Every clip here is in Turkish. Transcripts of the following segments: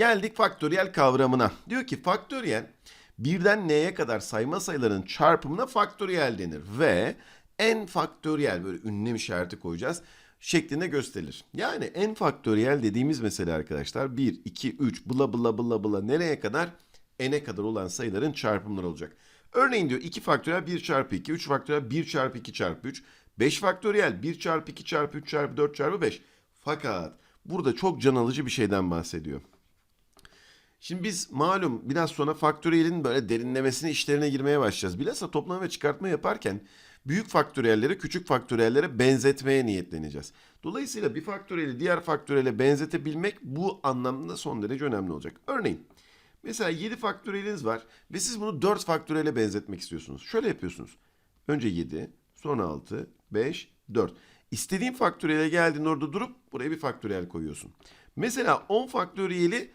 Geldik faktöriyel kavramına. Diyor ki faktöriyel birden n'ye kadar sayma sayıların çarpımına faktöriyel denir ve n faktöriyel böyle ünlem işareti koyacağız şeklinde gösterilir. Yani n faktöriyel dediğimiz mesele arkadaşlar 1, 2, 3 bla bla bla bla nereye kadar? n'e kadar olan sayıların çarpımları olacak. Örneğin diyor 2 faktöriyel 1 çarpı 2, 3 faktöriyel 1 çarpı 2 çarpı 3, 5 faktöriyel 1 çarpı 2 çarpı 3 çarpı 4 çarpı 5. Fakat burada çok can alıcı bir şeyden bahsediyor. Şimdi biz malum biraz sonra faktöriyelin böyle derinlemesine işlerine girmeye başlayacağız. Bilhassa toplama ve çıkartma yaparken büyük faktöriyelleri küçük faktöriyellere benzetmeye niyetleneceğiz. Dolayısıyla bir faktöriyeli diğer faktöriyele benzetebilmek bu anlamda son derece önemli olacak. Örneğin mesela 7 faktöriyeliniz var ve siz bunu 4 faktöriyele benzetmek istiyorsunuz. Şöyle yapıyorsunuz. Önce 7, sonra 6, 5, 4. İstediğin faktöriyele geldiğinde orada durup buraya bir faktöriyel koyuyorsun. Mesela 10 faktöriyeli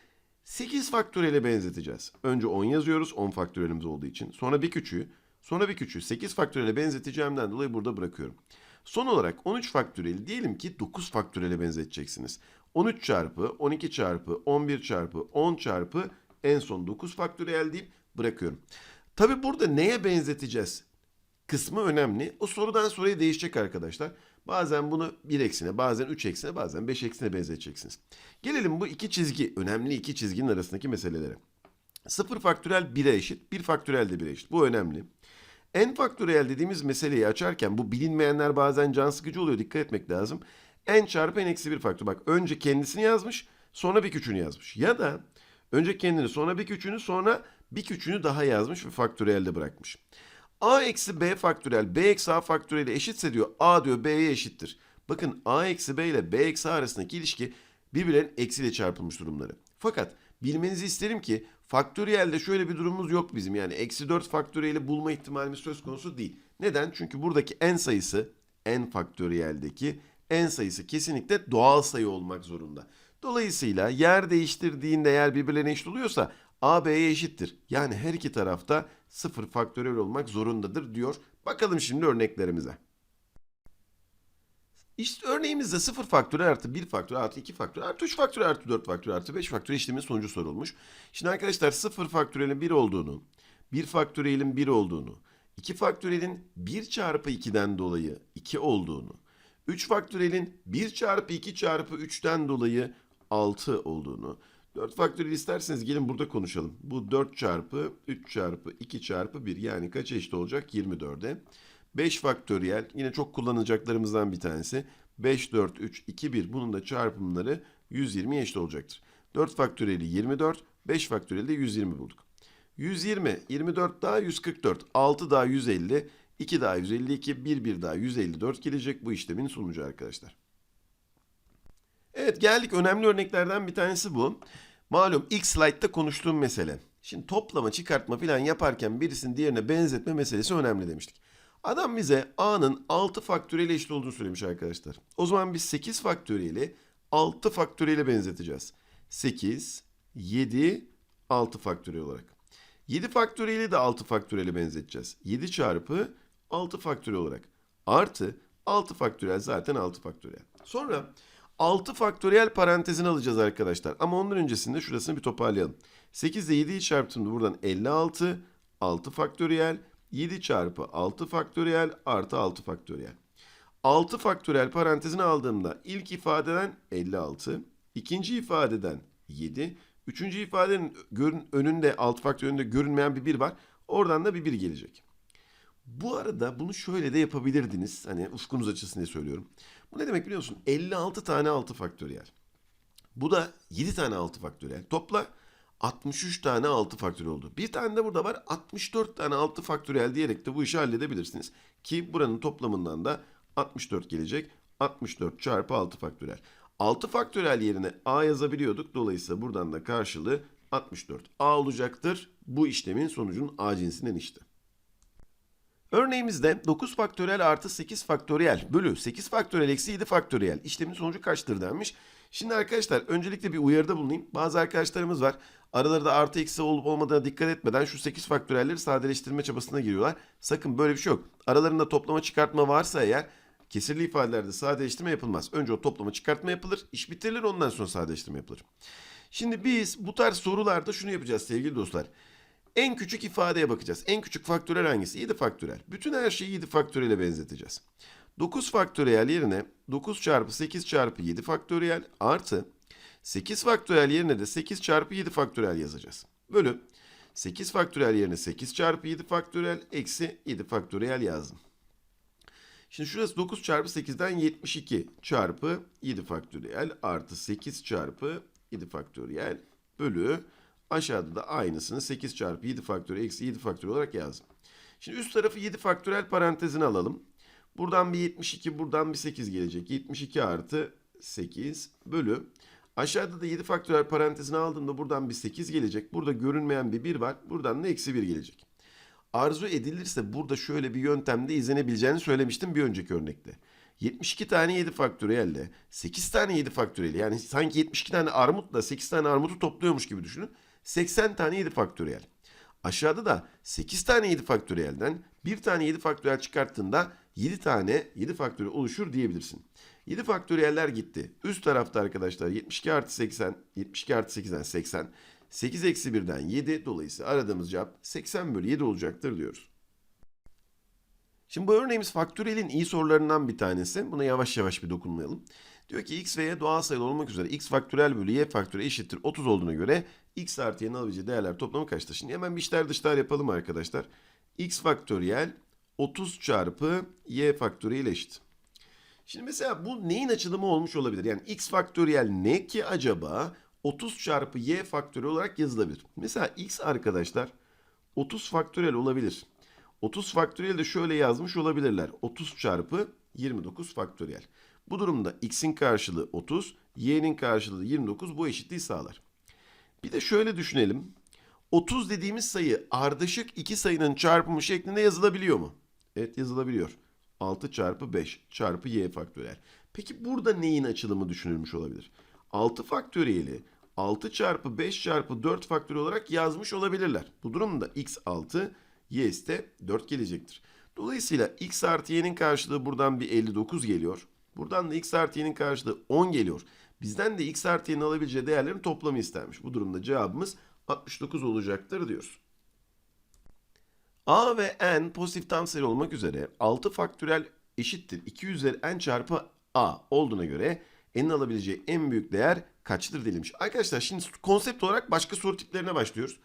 8 faktöriyele benzeteceğiz. Önce 10 yazıyoruz 10 faktöriyelimiz olduğu için. Sonra bir küçüğü, sonra bir küçüğü 8 faktöriyele benzeteceğimden dolayı burada bırakıyorum. Son olarak 13 faktöriyeli diyelim ki 9 faktöriyele benzeteceksiniz. 13 çarpı, 12 çarpı, 11 çarpı, 10 çarpı en son 9 faktöriyel deyip bırakıyorum. Tabi burada neye benzeteceğiz? kısmı önemli. O sorudan soruya değişecek arkadaşlar. Bazen bunu 1 eksine, bazen 3 eksine, bazen 5 eksine benzeteceksiniz. Gelelim bu iki çizgi, önemli iki çizginin arasındaki meselelere. 0 faktörel 1'e eşit, 1 faktörel de 1'e eşit. Bu önemli. n faktörel dediğimiz meseleyi açarken bu bilinmeyenler bazen can sıkıcı oluyor. Dikkat etmek lazım. n çarpı n eksi 1 faktör. Bak önce kendisini yazmış, sonra bir küçüğünü yazmış. Ya da önce kendini, sonra bir küçüğünü, sonra bir küçüğünü daha yazmış ve faktörelde bırakmış. A eksi B faktörel B eksi A faktörel eşitse diyor A diyor B'ye eşittir. Bakın A eksi B ile B eksi A arasındaki ilişki birbirlerinin eksiyle çarpılmış durumları. Fakat bilmenizi isterim ki faktöriyelde şöyle bir durumumuz yok bizim. Yani eksi 4 faktöriyeli bulma ihtimalimiz söz konusu değil. Neden? Çünkü buradaki n sayısı n faktöriyeldeki n sayısı kesinlikle doğal sayı olmak zorunda. Dolayısıyla yer değiştirdiğinde eğer birbirlerine eşit oluyorsa A B'ye eşittir. Yani her iki tarafta 0 faktöriyel olmak zorundadır diyor. Bakalım şimdi örneklerimize. İşte örneğimizde 0 faktöriyel artı 1 faktöriyel artı 2 faktöriyel artı 3 faktöriyel artı 4 faktöriyel artı 5 faktöriyel işlemin sonucu sorulmuş. Şimdi arkadaşlar 0 faktöriyelin 1 olduğunu, 1 faktöriyelin 1 olduğunu, 2 faktöriyelin 1 çarpı 2'den dolayı 2 olduğunu, 3 faktöriyelin 1 çarpı 2 çarpı 3'ten dolayı 6 olduğunu, 4 faktöriyel isterseniz gelin burada konuşalım. Bu 4 çarpı 3 çarpı 2 çarpı 1 yani kaç eşit olacak? 24'e. 5 faktöriyel yine çok kullanacaklarımızdan bir tanesi. 5, 4, 3, 2, 1 bunun da çarpımları 120 eşit olacaktır. 4 faktöriyeli 24, 5 faktöriyeli de 120 bulduk. 120, 24 daha 144, 6 daha 150, 2 daha 152, 1, 1 daha 154 gelecek bu işlemin sonucu arkadaşlar. Evet geldik önemli örneklerden bir tanesi bu. Malum ilk slaytta konuştuğum mesele. Şimdi toplama, çıkartma falan yaparken birisinin diğerine benzetme meselesi önemli demiştik. Adam bize A'nın 6 faktöriyeli eşit olduğunu söylemiş arkadaşlar. O zaman biz 8 faktöriyeli 6 faktöriyeli benzeteceğiz. 8, 7, 6 faktöriyel olarak. 7 faktöriyeli de 6 faktöriyeli benzeteceğiz. 7 çarpı 6 faktöriyel olarak. Artı 6 faktöriyel zaten 6 faktöriyel. Sonra 6 faktöriyel parantezini alacağız arkadaşlar. Ama ondan öncesinde şurasını bir toparlayalım. 8 ile 7'yi çarptığımda buradan 56, 6 faktöriyel, 7 çarpı 6 faktöriyel artı 6 faktöriyel. 6 faktöriyel parantezini aldığımda ilk ifadeden 56, ikinci ifadeden 7, üçüncü ifadenin önünde 6 faktöriyelinde görünmeyen bir 1 var. Oradan da bir 1 gelecek. Bu arada bunu şöyle de yapabilirdiniz. Hani ufkunuz açısın diye söylüyorum. Bu ne demek biliyor musun? 56 tane 6 faktöriyel. Bu da 7 tane 6 faktöriyel. Topla 63 tane 6 faktöriyel oldu. Bir tane de burada var 64 tane 6 faktöriyel diyerek de bu işi halledebilirsiniz. Ki buranın toplamından da 64 gelecek. 64 çarpı 6 faktöriyel. 6 faktöriyel yerine a yazabiliyorduk. Dolayısıyla buradan da karşılığı 64 a olacaktır. Bu işlemin sonucunun a cinsinden işte. Örneğimizde 9 faktöriyel artı 8 faktöriyel bölü 8 faktöriyel eksi 7 faktöriyel işlemin sonucu kaçtır denmiş. Şimdi arkadaşlar öncelikle bir uyarıda bulunayım. Bazı arkadaşlarımız var. Aralarında artı eksi olup olmadığına dikkat etmeden şu 8 faktöriyelleri sadeleştirme çabasına giriyorlar. Sakın böyle bir şey yok. Aralarında toplama çıkartma varsa eğer kesirli ifadelerde sadeleştirme yapılmaz. Önce o toplama çıkartma yapılır, iş bitirilir ondan sonra sadeleştirme yapılır. Şimdi biz bu tarz sorularda şunu yapacağız sevgili dostlar. En küçük ifadeye bakacağız. En küçük faktörel hangisi? 7 faktörel. Bütün her şeyi 7 faktörele benzeteceğiz. 9 faktöriyel yerine 9 çarpı 8 çarpı 7 faktöriyel artı 8 faktöriyel yerine de 8 çarpı 7 faktöriyel yazacağız. Bölü 8 faktöriyel yerine 8 çarpı 7 faktöriyel eksi 7 faktöriyel yazdım. Şimdi şurası 9 çarpı 8'den 72 çarpı 7 faktöriyel artı 8 çarpı 7 faktöriyel bölü aşağıda da aynısını 8 çarpı 7 faktöriyel eksi 7 faktöriyel olarak yazdım. Şimdi üst tarafı 7 faktöriyel parantezine alalım. Buradan bir 72 buradan bir 8 gelecek. 72 artı 8 bölü aşağıda da 7 faktöriyel parantezine aldığımda buradan bir 8 gelecek. Burada görünmeyen bir 1 var. Buradan da eksi 1 gelecek. Arzu edilirse burada şöyle bir yöntemde izlenebileceğini söylemiştim bir önceki örnekte. 72 tane 7 faktöriyelle 8 tane 7 faktöriyel yani sanki 72 tane armutla 8 tane armutu topluyormuş gibi düşünün. 80 tane 7 faktöriyel. Aşağıda da 8 tane 7 faktöriyelden bir tane 7 faktöriyel çıkarttığında 7 tane 7 faktöriyel oluşur diyebilirsin. 7 faktöriyeller gitti. Üst tarafta arkadaşlar 72 artı 80, 72 artı 8'den 80. 8 eksi 1'den 7 dolayısıyla aradığımız cevap 80 bölü 7 olacaktır diyoruz. Şimdi bu örneğimiz faktöriyelin iyi sorularından bir tanesi. Buna yavaş yavaş bir dokunmayalım. Diyor ki x ve y doğal sayılı olmak üzere x faktöriyel bölü y faktöriyel eşittir 30 olduğuna göre x artı y'nin alabileceği değerler toplamı kaçtır? Şimdi hemen bir içler dışlar yapalım arkadaşlar. x faktöriyel 30 çarpı y faktöriyel eşit. Şimdi mesela bu neyin açılımı olmuş olabilir? Yani x faktöriyel ne ki acaba 30 çarpı y faktöriyel olarak yazılabilir. Mesela x arkadaşlar 30 faktöriyel olabilir. 30 faktöriyel de şöyle yazmış olabilirler. 30 çarpı 29 faktöriyel. Bu durumda x'in karşılığı 30, y'nin karşılığı 29 bu eşitliği sağlar. Bir de şöyle düşünelim. 30 dediğimiz sayı ardışık iki sayının çarpımı şeklinde yazılabiliyor mu? Evet yazılabiliyor. 6 çarpı 5 çarpı y faktöriyel. Peki burada neyin açılımı düşünülmüş olabilir? 6 faktöriyeli 6 çarpı 5 çarpı 4 faktöriyel olarak yazmış olabilirler. Bu durumda x 6, y ise 4 gelecektir. Dolayısıyla x artı y'nin karşılığı buradan bir 59 geliyor. Buradan da x artı y'nin karşılığı 10 geliyor. Bizden de x artı y'nin alabileceği değerlerin toplamı istenmiş. Bu durumda cevabımız 69 olacaktır diyoruz. A ve n pozitif tam sayı olmak üzere 6 faktöriyel eşittir 2 üzeri n çarpı a olduğuna göre n'in alabileceği en büyük değer kaçtır denilmiş. Arkadaşlar şimdi konsept olarak başka soru tiplerine başlıyoruz.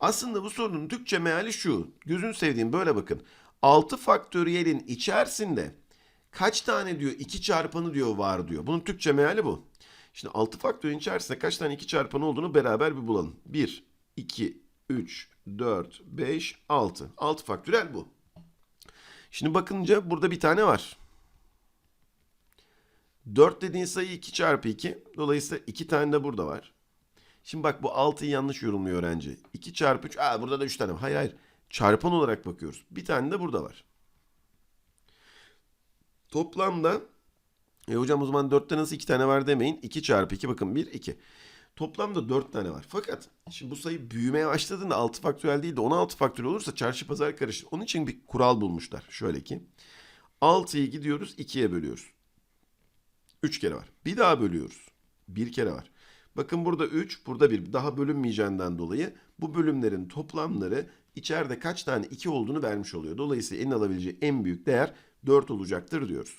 Aslında bu sorunun Türkçe meali şu. Gözünü sevdiğim böyle bakın. 6 faktöriyelin içerisinde kaç tane diyor 2 çarpanı diyor var diyor. Bunun Türkçe meali bu. Şimdi 6 faktörün içerisinde kaç tane 2 çarpanı olduğunu beraber bir bulalım. 1, 2, 3, 4, 5, 6. 6 faktörel bu. Şimdi bakınca burada bir tane var. 4 dediğin sayı 2 çarpı 2. Dolayısıyla 2 tane de burada var. Şimdi bak bu 6'yı yanlış yorumluyor öğrenci. 2 çarpı 3. Aa burada da 3 tane. Hayır hayır. Çarpan olarak bakıyoruz. Bir tane de burada var. Toplamda e hocam o zaman 4'te nasıl 2 tane var demeyin. 2 çarpı 2 bakın 1 2. Toplamda 4 tane var. Fakat şimdi bu sayı büyümeye başladığında 6 faktörel değil de 16 faktörel olursa çarşı pazar karışır. Onun için bir kural bulmuşlar. Şöyle ki 6'yı gidiyoruz 2'ye bölüyoruz. 3 kere var. Bir daha bölüyoruz. 1 kere var. Bakın burada 3, burada 1. Daha bölünmeyeceğinden dolayı bu bölümlerin toplamları içeride kaç tane 2 olduğunu vermiş oluyor. Dolayısıyla en alabileceği en büyük değer 4 olacaktır diyoruz.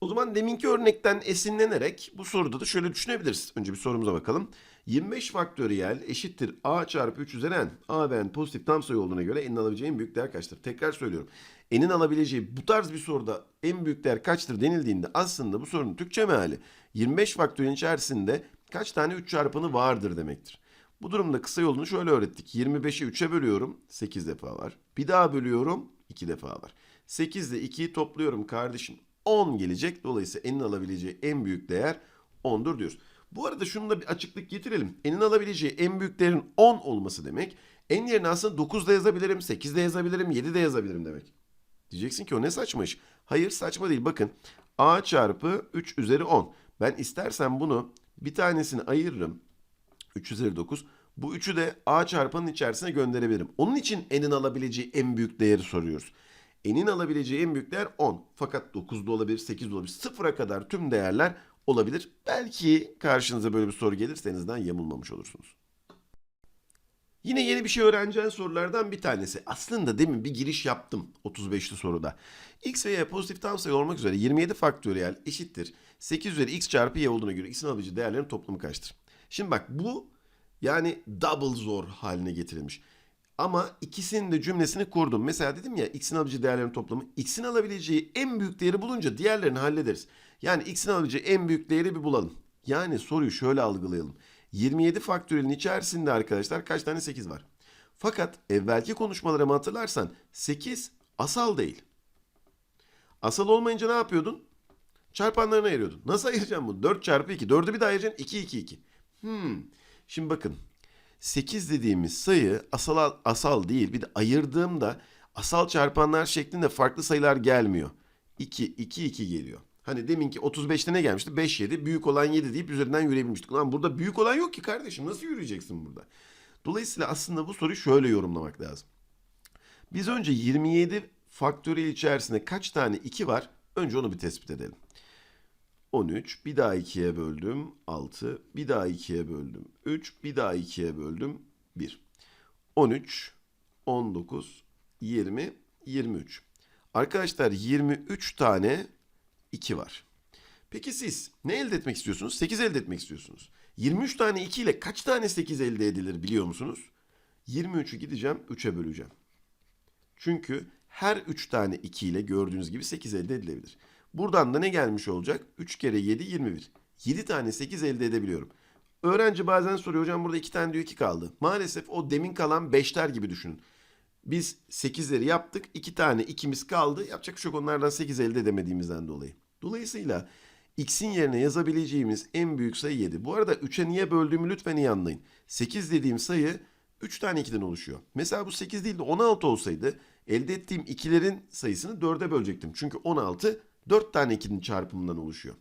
O zaman deminki örnekten esinlenerek bu soruda da şöyle düşünebiliriz. Önce bir sorumuza bakalım. 25 faktöriyel eşittir a çarpı 3 üzeri n. a ve n pozitif tam sayı olduğuna göre n'in alabileceği en büyük değer kaçtır? Tekrar söylüyorum. N'in alabileceği bu tarz bir soruda en büyük değer kaçtır denildiğinde aslında bu sorunun Türkçe meali 25 faktöriyelin içerisinde kaç tane 3 çarpanı vardır demektir. Bu durumda kısa yolunu şöyle öğrettik. 25'i 3'e bölüyorum 8 defa var. Bir daha bölüyorum 2 defa var. 8 ile 2'yi topluyorum kardeşim. 10 gelecek. Dolayısıyla n'in alabileceği en büyük değer 10'dur diyoruz. Bu arada şunu da bir açıklık getirelim. N'in alabileceği en büyük değerin 10 olması demek. N yerine aslında 9 da yazabilirim, 8 de yazabilirim, 7 de yazabilirim demek. Diyeceksin ki o ne saçma iş. Hayır saçma değil. Bakın a çarpı 3 üzeri 10. Ben istersen bunu bir tanesini ayırırım. 3 üzeri 9. Bu 3'ü de a çarpanın içerisine gönderebilirim. Onun için n'in alabileceği en büyük değeri soruyoruz. N'in alabileceği en büyük değer 10. Fakat 9 da olabilir, 8 de olabilir. Sıfıra kadar tüm değerler olabilir. Belki karşınıza böyle bir soru gelirse en azından yamulmamış olursunuz. Yine yeni bir şey öğreneceğin sorulardan bir tanesi. Aslında demin bir giriş yaptım 35'li soruda. X ve Y pozitif tam sayı olmak üzere 27 faktöriyel eşittir. 8 üzeri x çarpı y olduğuna göre x'in alabileceği değerlerin toplamı kaçtır? Şimdi bak bu yani double zor haline getirilmiş. Ama ikisinin de cümlesini kurdum. Mesela dedim ya x'in alabileceği değerlerin toplamı. x'in alabileceği en büyük değeri bulunca diğerlerini hallederiz. Yani x'in alabileceği en büyük değeri bir bulalım. Yani soruyu şöyle algılayalım. 27 faktöriyelin içerisinde arkadaşlar kaç tane 8 var? Fakat evvelki konuşmalarımı hatırlarsan 8 asal değil. Asal olmayınca ne yapıyordun? Çarpanlarına ayırıyordun. Nasıl ayıracağım bunu? 4 çarpı 2. 4'ü bir daha ayıracaksın. 2, 2, 2. Hmm. Şimdi bakın. 8 dediğimiz sayı asal, asal değil. Bir de ayırdığımda asal çarpanlar şeklinde farklı sayılar gelmiyor. 2, 2, 2 geliyor. Hani deminki 35'te ne gelmişti? 5, 7. Büyük olan 7 deyip üzerinden yürüyebilmiştik. Lan burada büyük olan yok ki kardeşim. Nasıl yürüyeceksin burada? Dolayısıyla aslında bu soruyu şöyle yorumlamak lazım. Biz önce 27 faktöriyel içerisinde kaç tane 2 var? Önce onu bir tespit edelim. 13, bir daha 2'ye böldüm 6, bir daha 2'ye böldüm 3, bir daha 2'ye böldüm 1. 13, 19, 20, 23. Arkadaşlar 23 tane 2 var. Peki siz ne elde etmek istiyorsunuz? 8 elde etmek istiyorsunuz. 23 tane 2 ile kaç tane 8 elde edilir biliyor musunuz? 23'ü gideceğim 3'e böleceğim. Çünkü her 3 tane 2 ile gördüğünüz gibi 8 elde edilebilir. Buradan da ne gelmiş olacak? 3 kere 7 21. 7 tane 8 elde edebiliyorum. Öğrenci bazen soruyor hocam burada 2 tane diyor 2 kaldı. Maalesef o demin kalan 5'ler gibi düşünün. Biz 8'leri yaptık. 2 tane 2'miz kaldı. Yapacak bir şey onlardan 8 elde edemediğimizden dolayı. Dolayısıyla x'in yerine yazabileceğimiz en büyük sayı 7. Bu arada 3'e niye böldüğümü lütfen iyi anlayın. 8 dediğim sayı 3 tane 2'den oluşuyor. Mesela bu 8 değil de 16 olsaydı elde ettiğim 2'lerin sayısını 4'e bölecektim. Çünkü 16 4 tane 2'nin çarpımından oluşuyor.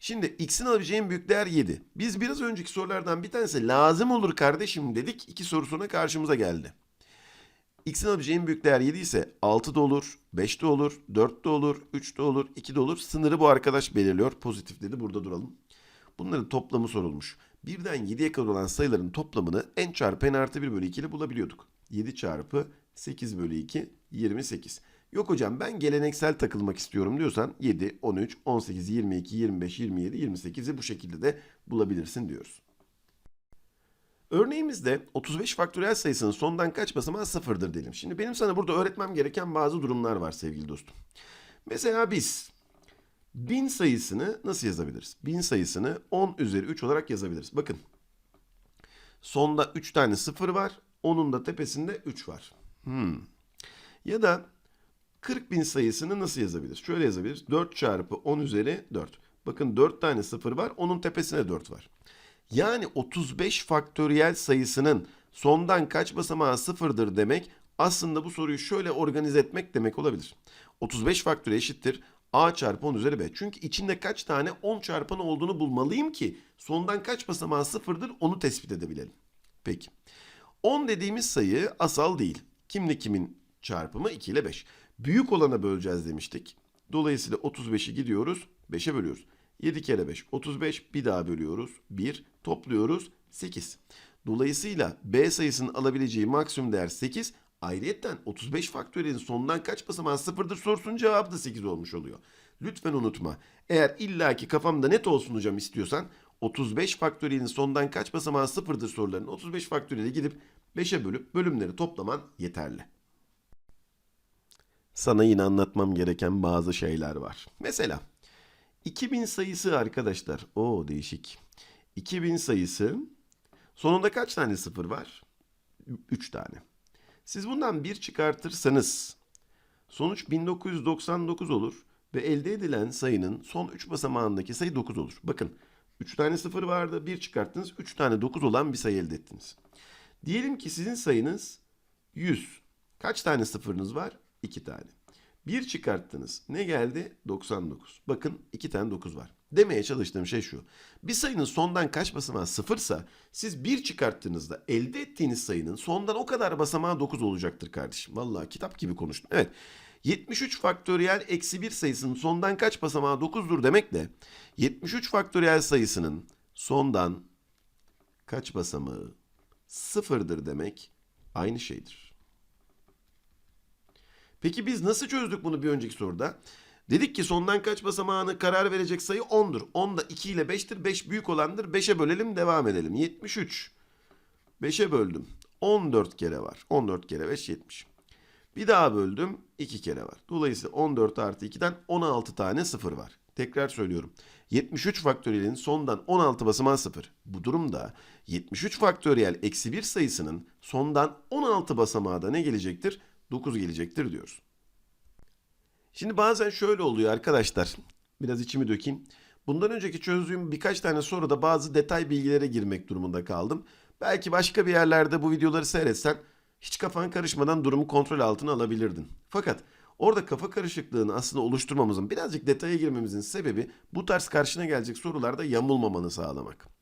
Şimdi x'in alabileceği en büyük değer 7. Biz biraz önceki sorulardan bir tanesi lazım olur kardeşim dedik. İki soru sonra karşımıza geldi. X'in alabileceği en büyük değer 7 ise 6 da olur, 5 de olur, 4 de olur, 3 de olur, 2 de olur. Sınırı bu arkadaş belirliyor. Pozitif dedi. Burada duralım. Bunların toplamı sorulmuş. Birden 7'ye kadar olan sayıların toplamını n çarpı n artı 1 bölü 2 ile bulabiliyorduk. 7 çarpı 8 bölü 2 28. Yok hocam ben geleneksel takılmak istiyorum diyorsan 7, 13, 18, 22, 25, 27, 28'i bu şekilde de bulabilirsin diyoruz. Örneğimizde 35 faktöriyel sayısının sondan kaç basamağı sıfırdır diyelim. Şimdi benim sana burada öğretmem gereken bazı durumlar var sevgili dostum. Mesela biz 1000 sayısını nasıl yazabiliriz? 1000 sayısını 10 üzeri 3 olarak yazabiliriz. Bakın sonda 3 tane sıfır var. Onun da tepesinde 3 var. Hmm. Ya da 40 bin sayısını nasıl yazabiliriz? Şöyle yazabiliriz. 4 çarpı 10 üzeri 4. Bakın 4 tane sıfır var. Onun tepesine 4 var. Yani 35 faktöriyel sayısının sondan kaç basamağı sıfırdır demek aslında bu soruyu şöyle organize etmek demek olabilir. 35 faktöriyel eşittir a çarpı 10 üzeri b. Çünkü içinde kaç tane 10 çarpanı olduğunu bulmalıyım ki sondan kaç basamağı sıfırdır onu tespit edebilelim. Peki. 10 dediğimiz sayı asal değil. Kimle kimin çarpımı 2 ile 5. Büyük olana böleceğiz demiştik. Dolayısıyla 35'i gidiyoruz 5'e bölüyoruz. 7 kere 5 35 bir daha bölüyoruz 1 topluyoruz 8. Dolayısıyla B sayısının alabileceği maksimum değer 8. Ayrıyetten 35 faktöriyelin sonundan kaç basamağı sıfırdır sorusunun cevabı da 8 olmuş oluyor. Lütfen unutma. Eğer illaki kafamda net olsun hocam istiyorsan 35 faktöriyelin sondan kaç basamağı sıfırdır soruların 35 faktöriyeli gidip 5'e bölüp bölümleri toplaman yeterli. Sana yine anlatmam gereken bazı şeyler var. Mesela 2000 sayısı arkadaşlar. O değişik. 2000 sayısı sonunda kaç tane sıfır var? 3 tane. Siz bundan bir çıkartırsanız sonuç 1999 olur ve elde edilen sayının son 3 basamağındaki sayı 9 olur. Bakın 3 tane sıfır vardı. Bir çıkarttınız 3 tane 9 olan bir sayı elde ettiniz. Diyelim ki sizin sayınız 100. Kaç tane sıfırınız var? 2 tane. 1 çıkarttınız. Ne geldi? 99. Bakın 2 tane 9 var. Demeye çalıştığım şey şu. Bir sayının sondan kaç basamağı sıfırsa siz 1 çıkarttığınızda elde ettiğiniz sayının sondan o kadar basamağı 9 olacaktır kardeşim. Vallahi kitap gibi konuştum. Evet. 73 faktöriyel eksi 1 sayısının sondan kaç basamağı 9'dur demekle 73 faktöriyel sayısının sondan kaç basamağı sıfırdır demek aynı şeydir. Peki biz nasıl çözdük bunu bir önceki soruda? Dedik ki sondan kaç basamağını karar verecek sayı 10'dur. 10 da 2 ile 5'tir. 5 büyük olandır. 5'e bölelim devam edelim. 73. 5'e böldüm. 14 kere var. 14 kere 5 70. Bir daha böldüm 2 kere var. Dolayısıyla 14 artı 2'den 16 tane sıfır var. Tekrar söylüyorum. 73 faktöriyelin sondan 16 basamağı sıfır. Bu durumda 73 faktöriyel eksi 1 sayısının sondan 16 basamağı da ne gelecektir? 9 gelecektir diyoruz. Şimdi bazen şöyle oluyor arkadaşlar. Biraz içimi dökeyim. Bundan önceki çözdüğüm birkaç tane soruda bazı detay bilgilere girmek durumunda kaldım. Belki başka bir yerlerde bu videoları seyretsen hiç kafan karışmadan durumu kontrol altına alabilirdin. Fakat orada kafa karışıklığını aslında oluşturmamızın birazcık detaya girmemizin sebebi bu tarz karşına gelecek sorularda yamulmamanı sağlamak.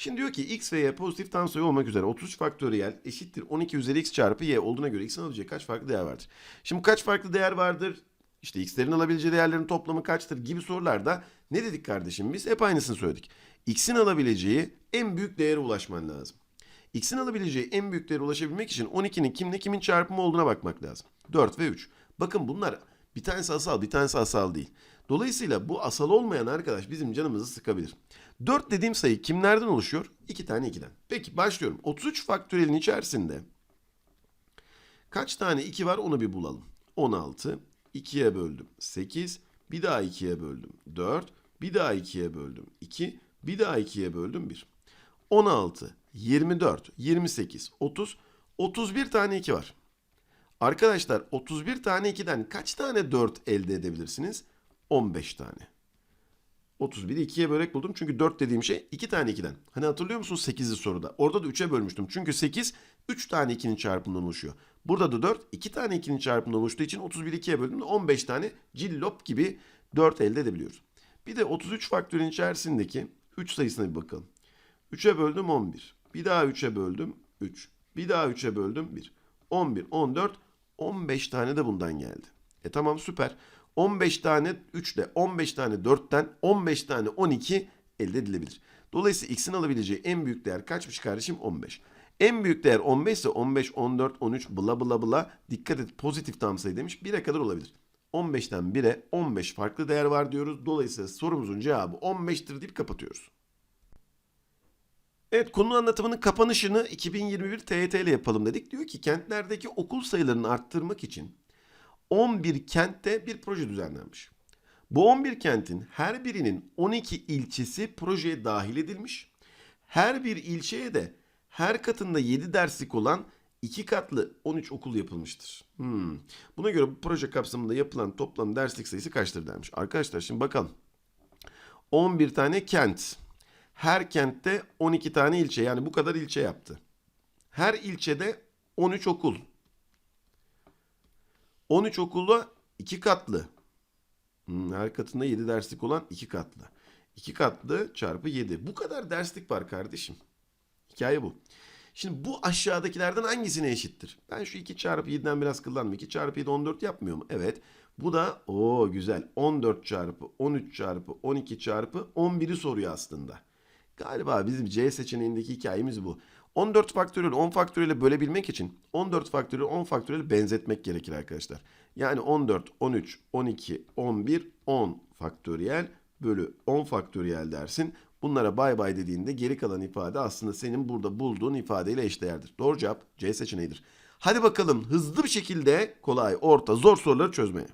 Şimdi diyor ki x ve y pozitif tam sayı olmak üzere 33 faktöriyel eşittir 12 üzeri x çarpı y olduğuna göre x'in alabileceği kaç farklı değer vardır? Şimdi kaç farklı değer vardır? İşte x'lerin alabileceği değerlerin toplamı kaçtır gibi sorularda ne dedik kardeşim biz? Hep aynısını söyledik. X'in alabileceği en büyük değere ulaşman lazım. X'in alabileceği en büyük değere ulaşabilmek için 12'nin kimle kimin çarpımı olduğuna bakmak lazım. 4 ve 3. Bakın bunlar bir tanesi asal bir tanesi asal değil. Dolayısıyla bu asal olmayan arkadaş bizim canımızı sıkabilir. 4 dediğim sayı kimlerden oluşuyor? 2 tane 2'den. Peki başlıyorum. 33 faktörelin içerisinde kaç tane 2 var onu bir bulalım. 16, 2'ye böldüm 8, bir daha 2'ye böldüm 4, bir daha 2'ye böldüm 2, bir daha 2'ye böldüm 1. 16, 24, 28, 30, 31 tane 2 var. Arkadaşlar 31 tane 2'den kaç tane 4 elde edebilirsiniz? 15 tane. 31'i 2'ye bölek buldum. Çünkü 4 dediğim şey 2 tane 2'den. Hani hatırlıyor musunuz 8'li soruda? Orada da 3'e bölmüştüm. Çünkü 8 3 tane 2'nin çarpımından oluşuyor. Burada da 4 2 tane 2'nin çarpımından oluştuğu için 31'i 2'ye böldüğümde 15 tane cillop gibi 4 elde edebiliyoruz. Bir de 33 faktörün içerisindeki 3 sayısına bir bakalım. 3'e böldüm 11. Bir daha 3'e böldüm 3. Bir daha 3'e böldüm 1. 11, 14, 15 tane de bundan geldi. E tamam süper. 15 tane 3 ile 15 tane 4'ten 15 tane 12 elde edilebilir. Dolayısıyla x'in alabileceği en büyük değer kaçmış kardeşim? 15. En büyük değer 15 ise 15, 14, 13 bla bla bla dikkat et pozitif tam sayı demiş 1'e kadar olabilir. 15'ten 1'e 15 farklı değer var diyoruz. Dolayısıyla sorumuzun cevabı 15'tir deyip kapatıyoruz. Evet konu anlatımının kapanışını 2021 TYT ile yapalım dedik. Diyor ki kentlerdeki okul sayılarını arttırmak için 11 kentte bir proje düzenlenmiş. Bu 11 kentin her birinin 12 ilçesi projeye dahil edilmiş. Her bir ilçeye de her katında 7 derslik olan 2 katlı 13 okul yapılmıştır. Hmm. Buna göre bu proje kapsamında yapılan toplam derslik sayısı kaçtır denmiş. Arkadaşlar şimdi bakalım. 11 tane kent. Her kentte 12 tane ilçe yani bu kadar ilçe yaptı. Her ilçede 13 okul. 13 okulda 2 katlı. Hmm, her katında 7 derslik olan 2 katlı. 2 katlı çarpı 7. Bu kadar derslik var kardeşim. Hikaye bu. Şimdi bu aşağıdakilerden hangisine eşittir? Ben şu 2 çarpı 7'den biraz kullandım. 2 çarpı 7 14 yapmıyor mu? Evet. Bu da o güzel. 14 çarpı 13 çarpı 12 çarpı 11'i soruyor aslında. Galiba bizim C seçeneğindeki hikayemiz bu. 14 faktöriyel 10 faktöriyel bölebilmek için 14 faktöriyel 10 faktöriyel benzetmek gerekir arkadaşlar. Yani 14, 13, 12, 11, 10 faktöriyel bölü 10 faktöriyel dersin. Bunlara bay bay dediğinde geri kalan ifade aslında senin burada bulduğun ifadeyle eşdeğerdir. Doğru cevap C seçeneğidir. Hadi bakalım hızlı bir şekilde kolay, orta, zor soruları çözmeye.